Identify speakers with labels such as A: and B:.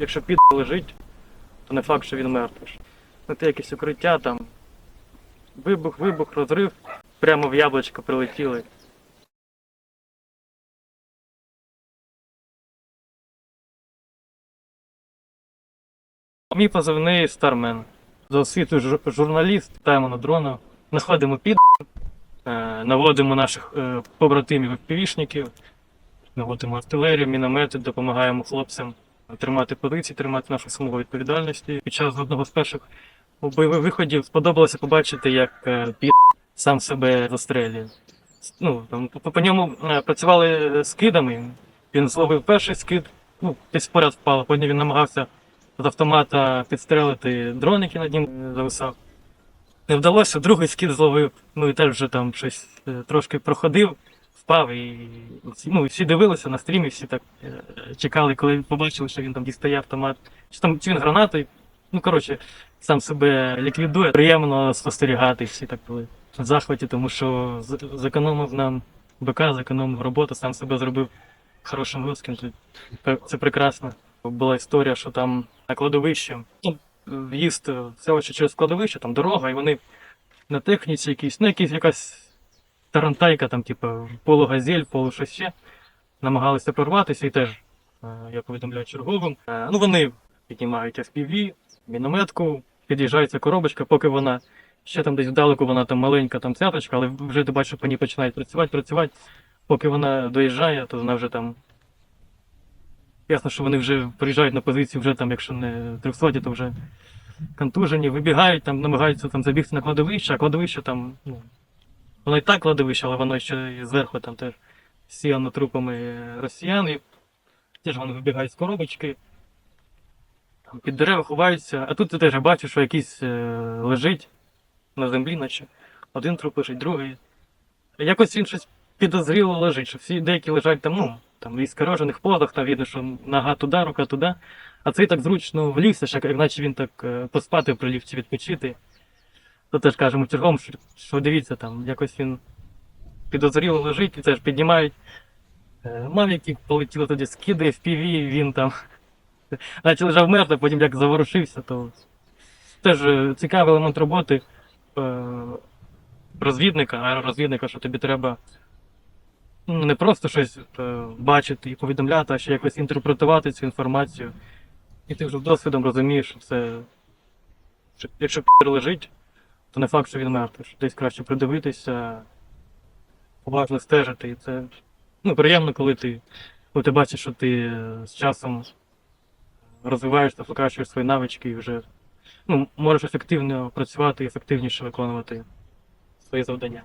A: якщо під лежить, то не факт, що він мертвий. Знайти якесь укриття там. Вибух, вибух, розрив. Прямо в яблучко прилетіли. Мій позивний Стармен. За освітою жур- журналіст, літаємо на дронах, знаходимо під, е, наводимо наших е, побратимів півішників, наводимо артилерію, міномети, допомагаємо хлопцям тримати позиції, тримати нашу смугу відповідальності. Під час одного з перших бойових виходів сподобалося побачити, як е, під сам себе застрелює. Ну, там, по, по ньому е, працювали з кидами. Він зловив перший скид, ну, десь поряд впало, потім він намагався з автомата підстрелити дрон, який над ним е, зависав. Не вдалося, другий скид зловив, ну і теж вже там щось трошки проходив, впав і всі, ну, всі дивилися на стрімі, всі так е, чекали, коли побачили, що він там дістає автомат. Чи там чи він гранатою. Ну, коротше, сам себе ліквідує. Приємно спостерігати, всі так були в захваті, тому що зекономив нам БК, зекономив роботу, сам себе зробив хорошим русским. Це- прекрасно. Була історія, що там на кладовищі, ну, в'їзд в селище через кладовище, там дорога, і вони на техніці якісь, ну якісь якась тарантайка, там, типу, полугазель, полу щось ще, намагалися прорватися і теж, е, я повідомляю черговим. Е, Ну вони піднімають FPV, мінометку, під'їжджається коробочка, поки вона ще там десь вдалеку, вона там маленька там цяточка, але вже ти бачиш, по ній починають працювати, працювати. Поки вона доїжджає, то вона вже там Ясно, що вони вже приїжджають на позицію, вже там, якщо не 300, то вже контужені, вибігають, там, намагаються там забігти на кладовище, а кладовище там, ну, воно і так кладовище, але воно ще і зверху там теж сіяно трупами росіян, і теж вони вибігають з коробочки, там, під дерева ховаються, а тут ти теж бачиш, що якийсь е, лежить на землі, наче один труп лежить, другий. Якось він щось підозріло лежить, що всі деякі лежать там, ну, там в іскорожених позах, там видно, що нога туди, рука туди. А цей так зручно влівся, як наче він так е, поспати прилів чи відпочити. То теж кажемо чергом, що, що дивіться, там якось він підозріло лежить, і теж піднімають. Е, Мавіки полетіли тоді, скиди в піві, він там. Наче лежав мертвий, потім як заворушився, то теж е, цікавий елемент роботи е, розвідника, аеророзвідника, що тобі треба ну, не просто щось бачити і повідомляти, а ще якось інтерпретувати цю інформацію. І ти вже досвідом розумієш, що це. Що, якщо лежить, то не факт, що він мертвий. що Десь краще придивитися, уважно стежити. І це ну, приємно, коли ти, коли ти бачиш, що ти е, з часом розвиваєшся, покращуєш свої навички і вже ну, можеш ефективно працювати і ефективніше виконувати свої завдання.